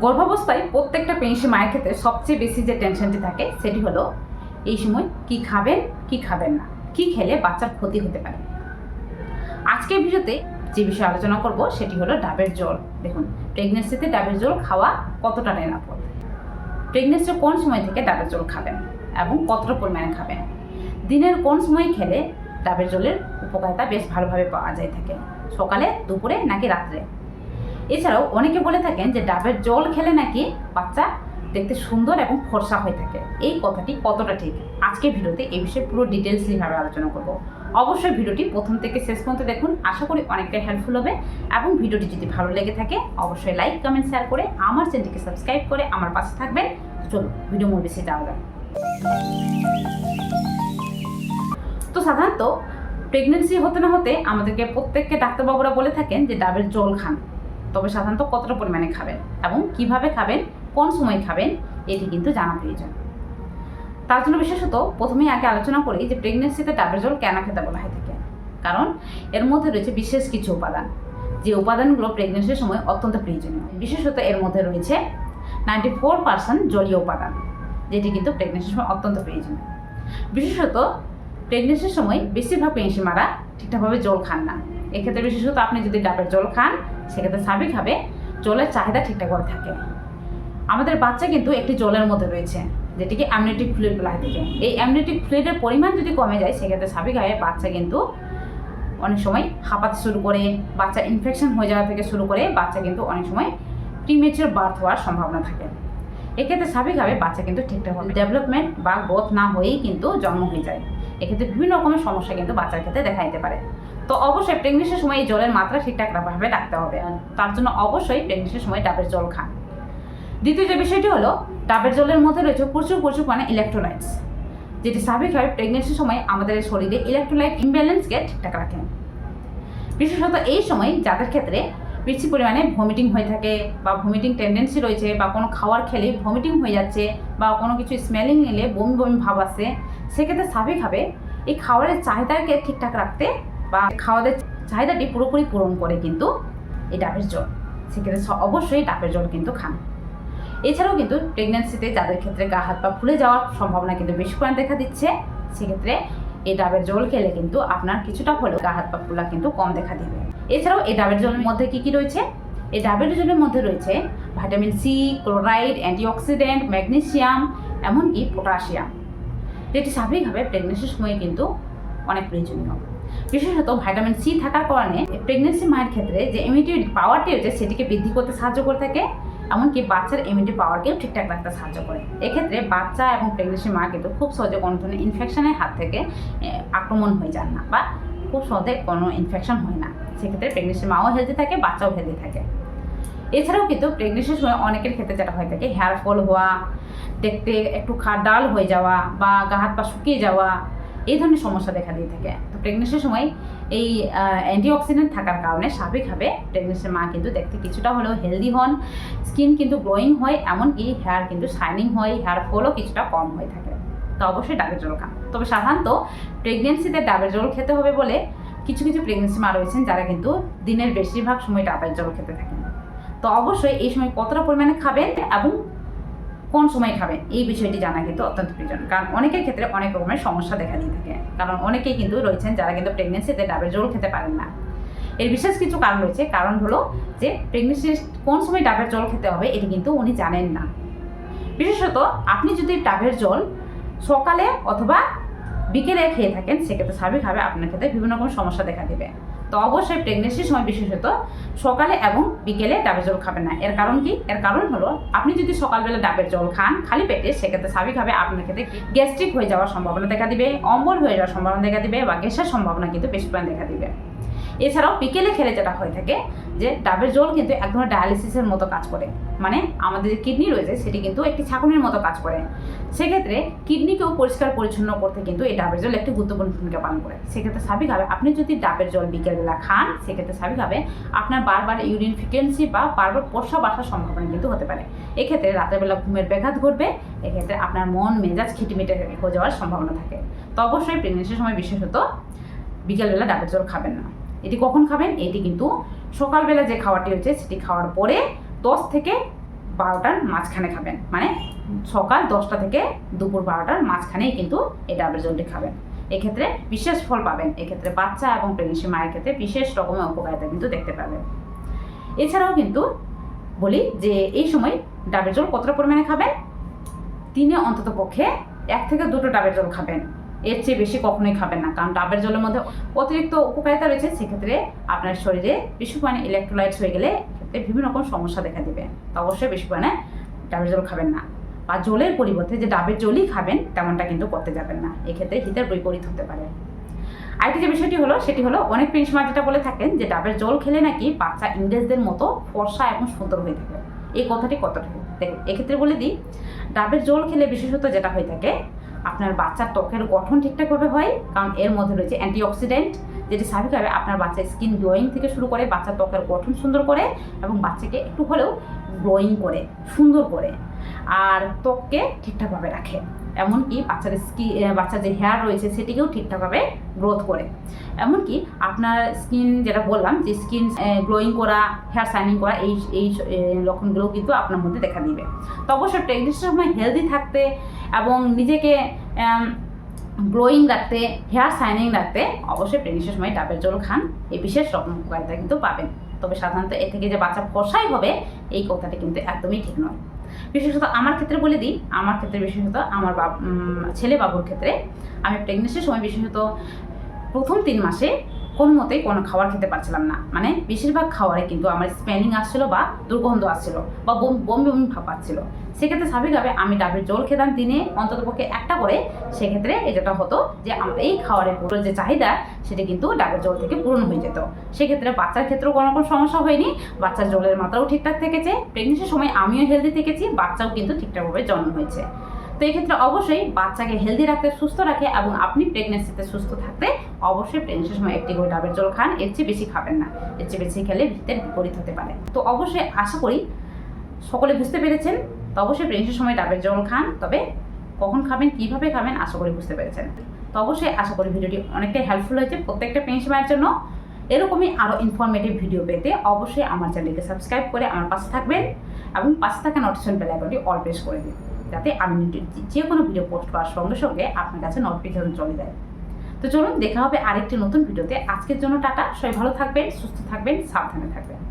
গর্ভাবস্থায় প্রত্যেকটা পেনসি মায়ের ক্ষেত্রে সবচেয়ে বেশি যে টেনশনটি থাকে, সেটি হলো এই সময় কি খাবেন কি খাবেন না, কি খেলে বাচ্চার ক্ষতি হতে পারে। আজকের ভিডিওতে যে বিষয়ে আলোচনা করব, সেটি হলো ডাবের জল। দেখুন প্রেগনেন্সিতে ডাবের জল খাওয়া কতটা নিরাপদ? প্রেগনেন্সির কোন সময় থেকে ডাবের জল খাবেন এবং কতটা পরিমাণে খাবেন? দিনের কোন সময় খেলে ডাবের জলের উপকারিতা বেশ ভালোভাবে পাওয়া যায় থাকে, সকালে, দুপুরে নাকি রাত্রে? এছাড়াও অনেকে বলে থাকেন যে ডাবের জল খেলে নাকি বাচ্চা দেখতে সুন্দর এবং ফর্সা হয়ে থাকে। এই কথাটি কতটা ঠিক? আজকে ভিডিওতে এই বিষয়ে পুরো ডিটেলসলিভাবে আলোচনা করব। অবশ্যই ভিডিওটি প্রথম থেকে শেষ পর্যন্ত দেখুন, আশা করি অনেকটাই হেল্পফুল হবে। এবং ভিডিওটি যদি ভালো লেগে থাকে, অবশ্যই লাইক কমেন্ট শেয়ার করে আমার চ্যানেলটিকে সাবস্ক্রাইব করে আমার পাশে থাকবেন। চলুন ভিডিও মূল বেশি যাওয়া যাক। তো সাধারণত প্রেগনেন্সি হতে না হতে আমাদেরকে প্রত্যেককে ডাক্তারবাবুরা বলে থাকেন যে ডাবের জল খান। তবে সাধারণত কতটা পরিমাণে খাবেন এবং কীভাবে খাবেন, কোন সময় খাবেন, এটি কিন্তু জানা প্রয়োজন। তার জন্য বিশেষত প্রথমেই আগে আলোচনা করি যে প্রেগনেন্সিতে ডাবের জল কেন খেতে বলা হয়ে থাকে কারণ এর মধ্যে রয়েছে বিশেষ কিছু উপাদান। যে উপাদানগুলো প্রেগনেন্সির সময় অত্যন্ত প্রয়োজনীয়। বিশেষত এর মধ্যে রয়েছে নাইনটি ফোর পার্সেন্ট জলীয় উপাদান, যেটি কিন্তু প্রেগনেন্সির সময় অত্যন্ত প্রয়োজনীয়। বিশেষত প্রেগনেন্সির সময় বেশিরভাগ পেনসিমারা ঠিকঠাকভাবে জল খান না। এক্ষেত্রে বিশেষত আপনি যদি ডাবের জল খান, সেক্ষেত্রে স্বাভাবিকভাবে জলের চাহিদা ঠিকঠাকভাবে থাকে। আমাদের বাচ্চা কিন্তু একটি জলের মধ্যে রয়েছে, যেটিকে অ্যামনেটিক ফ্লুইড বলা হয় থাকে এই অ্যামনেটিক ফ্লুইডের পরিমাণ যদি কমে যায়, সেক্ষেত্রে স্বাভাবিকভাবে বাচ্চা কিন্তু অনেক সময় হাঁপাতে শুরু করে, বাচ্চা ইনফেকশন হয়ে যাওয়া থেকে শুরু করে বাচ্চা কিন্তু অনেক সময় প্রিমেচার বার্থ হওয়ার সম্ভাবনা থাকে। এক্ষেত্রে স্বাভাবিকভাবে বাচ্চা কিন্তু ঠিকঠাকভাবে ডেভেলপমেন্ট বা গ্রোথ না হয়েই কিন্তু জন্ম হয়ে যায়। এক্ষেত্রে বিভিন্ন রকমের সমস্যা কিন্তু বাচ্চার ক্ষেত্রে দেখা দিতে পারে। তো অবশ্যই প্রেগনেন্সির সময় এই জলের মাত্রা ঠিকঠাকভাবে রাখতে হবে। তার জন্য অবশ্যই প্রেগনেন্সির সময় ডাবের জল খান। দ্বিতীয় যে বিষয়টি হলো ডাবের জলের মধ্যে রয়েছে প্রচুর প্রচুর মানে ইলেকট্রোলাইটস যেটি স্বাভাবিক হয় প্রেগনেন্সির সময় আমাদের শরীরে ইলেকট্রোলাইট ইমব্যালেন্সকে ঠিকঠাক রাখে। বিশেষত এই সময় যাদের ক্ষেত্রে বেশি পরিমাণে ভমিটিং হয়ে থাকে বা ভমিটিং টেন্ডেন্সি রয়েছে বা কোনো খাওয়ার খেলে ভমিটিং হয়ে যাচ্ছে বা কোনো কিছু স্মেলিং নিলে বমি বমি ভাব আসে সেক্ষেত্রে স্বাভাবিকভাবে এই খাবারের চাহিদাকে ঠিকঠাক রাখতে বা খাওয়াদের চাহিদাটি পুরোপুরি পূরণ করে কিন্তু এই ডাবের জল। সেক্ষেত্রে অবশ্যই ডাবের জল কিন্তু খান। এছাড়াও কিন্তু প্রেগনেন্সিতে যাদের ক্ষেত্রে গা, হাত পা ফুলে যাওয়ার সম্ভাবনা কিন্তু বেশি পরিমাণ দেখা দিচ্ছে, সেক্ষেত্রে এই ডাবের জল খেলে কিন্তু আপনার কিছুটা হলেও গা, হাত পা ফুলা কিন্তু কম দেখা দিবে। এছাড়াও এই ডাবের জলের মধ্যে কি কি রয়েছে? এই ডাবের জলের মধ্যে রয়েছে vitamin C chloride antioxidant magnesium এমনকি পটাশিয়াম যেটি স্বাভাবিকভাবে প্রেগনেন্সির সময় কিন্তু অনেক প্রয়োজনীয়। বিশেষত ভাইটামিন সি থাকার কারণে প্রেগনেন্সি মায়ের ক্ষেত্রে যে ইমিউনিটি পাওয়ারটি রয়েছে, সেটিকে বৃদ্ধি করতে সাহায্য করে থাকে, এমনকি বাচ্চার ইমিউনিটি পাওয়ারকেও ঠিকঠাক রাখতে সাহায্য করে। এক্ষেত্রে বাচ্চা এবং প্রেগনেন্সি মা কিন্তু খুব সহজে কোনো ধরনের ইনফেকশনের হাত থেকে আক্রমণ হয়ে যান না বা খুব সহজে কোনো ইনফেকশন হয় না। সেক্ষেত্রে প্রেগনেন্সি মাও হেলদি থাকে, বাচ্চাও হেলদি থাকে। এছাড়াও কিন্তু প্রেগনেন্সির সময় অনেকের ক্ষেত্রে যেটা হয়ে থাকে হেয়ার ফল হওয়া, দেখতে একটু খা ডাল হয়ে যাওয়া বা গা হাত পা শুকিয়ে যাওয়া এই ধরনের সমস্যা দেখা দিয়ে থাকে। তো প্রেগনেন্সির সময় এই অ্যান্টিঅক্সিডেন্ট থাকার কারণে স্বাভাবিকভাবে প্রেগনেন্সির মা কিন্তু দেখতে কিছুটা হলেও হেলদি হন। স্কিন কিন্তু গ্লোয়িং হয়, এমনকি হেয়ার কিন্তু শাইনিং হয় হেয়ার ফলও কিছুটা কম হয়ে থাকে। তো অবশ্যই ডাবের জল খান। তবে সাধারণত প্রেগনেন্সিতে ডাবের জল খেতে হবে বলে কিছু কিছু প্রেগনেন্সি মা রয়েছেন যারা কিন্তু দিনের বেশিরভাগ সময় ডাবের জল খেতে থাকেন। তো অবশ্যই এই সময় কতটা পরিমাণে খাবেন এবং কোন সময় খাবেন? এই বিষয়টি জানা কিন্তু অত্যন্ত প্রয়োজন। কারণ অনেকের ক্ষেত্রে অনেক রকমের সমস্যা দেখা দিয়ে থাকে। কারণ অনেকেই কিন্তু রয়েছেন যারা কিন্তু প্রেগনেন্সিতে ডাবের জল খেতে পারেন না। এর বিশেষ কিছু কারণ রয়েছে। কারণ হলো যে প্রেগনেন্সি কোন সময় ডাবের জল খেতে হবে এটি কিন্তু উনি জানেন না। বিশেষত আপনি যদি ডাবের জল সকালে অথবা বিকেলে খেয়ে থাকেন, সেক্ষেত্রে স্বাভাবিকভাবে আপনার ক্ষেত্রে বিভিন্ন রকম সমস্যা দেখা দেবে। তো অবশ্যই প্রেগনেন্সির সময় বিশেষত সকালে এবং বিকেলে ডাবের জল খাবেন না। এর কারণ কি? এর কারণ হলো, আপনি যদি সকালবেলা ডাবের জল খান খালি পেটে, সেক্ষেত্রে স্বাভাবিকভাবে আপনার ক্ষেত্রে গ্যাস্ট্রিক হয়ে যাওয়ার সম্ভাবনা দেখা দিবে, অম্বল হয়ে যাওয়ার সম্ভাবনা দেখা দিবে বা গ্যাসের সম্ভাবনা কিন্তু বেশি পরিমাণ দেখা দিবে। এছাড়াও বিকেলে খেলে যেটা হয়ে থাকে যে ডাবের জল কিন্তু এক ধরনের ডায়ালিসিসের মতো কাজ করে। মানে আমাদের যে কিডনি রয়েছে সেটি কিন্তু একটি ছাঁকুনির মতো কাজ করে। সেক্ষেত্রে কিডনিকেও পরিষ্কার পরিচ্ছন্ন করতে কিন্তু এই ডাবের জল একটি গুরুত্বপূর্ণ ভূমিকা পালন করে। সেক্ষেত্রে স্বাভাবিকভাবে আপনি যদি ডাবের জল বিকেলবেলা খান, সেক্ষেত্রে স্বাভাবিকভাবে আপনার বারবার ইউরিন ফ্রিকোয়েন্সি বা বারবার প্রস্রাব আসার সম্ভাবনা কিন্তু হতে পারে। এক্ষেত্রে রাতের বেলা ঘুমের ব্যাঘাত ঘটবে, এক্ষেত্রে আপনার মন, মেজাজ খিটিমিটে হয়ে যাওয়ার সম্ভাবনা থাকে। তো অবশ্যই প্রেগনেন্সির সময় বিশেষত বিকেলবেলা ডাবের জল খাবেন না। এটি কখন খাবেন? এটি কিন্তু সকালবেলা যে খাওয়াটি হচ্ছে সেটি খাওয়ার পরে দশ থেকে বারোটার মাঝখানে খাবেন। মানে সকাল দশটা থেকে দুপুর বারোটার মাঝখানেই কিন্তু এই ডাবের জলটি খাবেন। এক্ষেত্রে বিশেষ ফল পাবেন। এক্ষেত্রে বাচ্চা এবং প্রেগনেন্সি মায়ের ক্ষেত্রে বিশেষ রকমের উপকারিতা কিন্তু দেখতে পাবেন। এছাড়াও কিন্তু বলি যে এই সময় ডাবের জল কতটা পরিমাণে খাবেন? দিনে অন্তত পক্ষে এক থেকে দুটো ডাবের জল খাবেন। এর চেয়ে বেশি কখনোই খাবেন না। কারণ ডাবের জলের মধ্যে অতিরিক্ত উপকারিতা রয়েছে, সেক্ষেত্রে আপনার শরীরে বেশি পরিমাণে ইলেকট্রোলাইটস হয়ে গেলে এক্ষেত্রে বিভিন্ন রকম সমস্যা দেখা দেবে। তো অবশ্যই বেশি পরিমাণে ডাবের জল খাবেন না। বা জলের পরিবর্তে যে ডাবের জলই খাবেন, তেমনটা কিন্তু করতে যাবেন না। এক্ষেত্রে হিতের বিপরীত হতে পারে। আরেকটি যে বিষয়টি হলো, সেটি হলো অনেক প্রিন্সিমা যেটা বলে থাকেন যে, ডাবের জল খেলে নাকি বাচ্চা ইংরেজদের মতো ফর্সা এবং সুন্দর হয়ে থাকে। এই কথাটি কতটা দেখুন, এক্ষেত্রে বলে দিই, ডাবের জল খেলে বিশেষত যেটা হয়ে থাকে আপনার বাচ্চার ত্বকের গঠন ঠিকঠাকভাবে হয়, কারণ এর মধ্যে রয়েছে অ্যান্টিঅক্সিডেন্ট যেটি স্বাভাবিকভাবে আপনার বাচ্চার স্কিন গ্লোয়িং থেকে শুরু করে বাচ্চার ত্বকের গঠন সুন্দর করে এবং বাচ্চাকে একটু হলেও গ্লোয়িং করে, সুন্দর করে। আর ত্বককে ঠিকঠাকভাবে রাখে। এমনকি বাচ্চার স্কি বাচ্চার যে হেয়ার রয়েছে সেটিকেও ঠিকঠাকভাবে গ্রোথ করে। এমনকি আপনার স্কিন যেটা বললাম যে স্কিন গ্লোয়িং করা হেয়ার শাইনিং করা, এই এই লক্ষণগুলো কিন্তু আপনার মধ্যে দেখা দিবে। তো অবশ্যই প্রেগনেন্সির সময় হেলদি থাকতে এবং নিজেকে গ্লোয়িং রাখতে হেয়ার শাইনিং রাখতে অবশ্যই প্রেগনেন্সির সময় ডাবের জল খান। এই বিশেষ রকম উপকারিতা কিন্তু পাবেন। তবে সাধারণত এ থেকে যে বাচ্চা ফসাই হবে এই কথাটি কিন্তু একদমই ঠিক নয়। বিশেষত আমার ক্ষেত্রে বলে দিই, আমার ক্ষেত্রে বিশেষত আমার ছেলে বাবুর ক্ষেত্রে আমি প্রেগনেন্সির সময় বিশেষত প্রথম তিন মাসে কোনো মতেই কোনো খাবার খেতে পারছিলাম না। মানে বেশিরভাগ খাবারে কিন্তু আমার স্পেনিং আসছিল বা দুর্গন্ধ আসছিল বা বম, বমি ভাব পাচ্ছিল সেক্ষেত্রে স্বাভাবিকভাবে আমি ডাবের জল খেতাম দিনে, অন্ততপক্ষে একটা করে। সেক্ষেত্রে যেটা হতো যে আমার এই খাবারের পুরো যে চাহিদা, সেটা কিন্তু ডাবের জল থেকে পূরণ হয়ে যেত। সেক্ষেত্রে বাচ্চার ক্ষেত্রেও কোনো রকম সমস্যা হয়নি। বাচ্চার জলের মাত্রাও ঠিকঠাক থেকেছে। প্রেগনেন্সির সময় আমিও হেলদি থেকেছি। বাচ্চাও কিন্তু ঠিকঠাকভাবে জন্ম হয়েছে। তো এক্ষেত্রে অবশ্যই বাচ্চাকে হেলদি রাখতে, সুস্থ রাখে এবং আপনি প্রেগনেন্সিতে সুস্থ থাকতে অবশ্যই প্রেগনেন্সির সময় একটি করে ডাবের জল খান। এর চেয়ে বেশি খাবেন না। এর চেয়ে বেশি খেলে ভিতের বিপরীত হতে পারে। তো অবশ্যই আশা করি সকলে বুঝতে পেরেছেন। তো অবশ্যই প্রেগনেন্সির সময় ডাবের জল খান। তবে কখন খাবেন, কীভাবে খাবেন আশা করি বুঝতে পেরেছেন। তো অবশ্যই আশা করি ভিডিওটি অনেকটাই হেল্পফুল হয়েছে প্রত্যেকটা প্রেগনেন্সি মায়ের জন্য। এরকমই আরও ইনফরমেটিভ ভিডিও পেতে অবশ্যই আমার চ্যানেলকে সাবস্ক্রাইব করে আমার পাশে থাকবেন এবং পাশে থাকা নোটিফিকেশন বেল আইকনটি অল প্রেস করে দিন। যাতে আমি যে- কোনো ভিডিও পোস্ট করার সঙ্গে সঙ্গে আপনার কাছে নোটিফিকেশন চলে যায়। তো চলুন দেখা হবে আরেকটি নতুন ভিডিওতে আজকের জন্য টাটা, সবাই ভালো থাকবেন, সুস্থ থাকবেন, সাবধানে থাকবেন।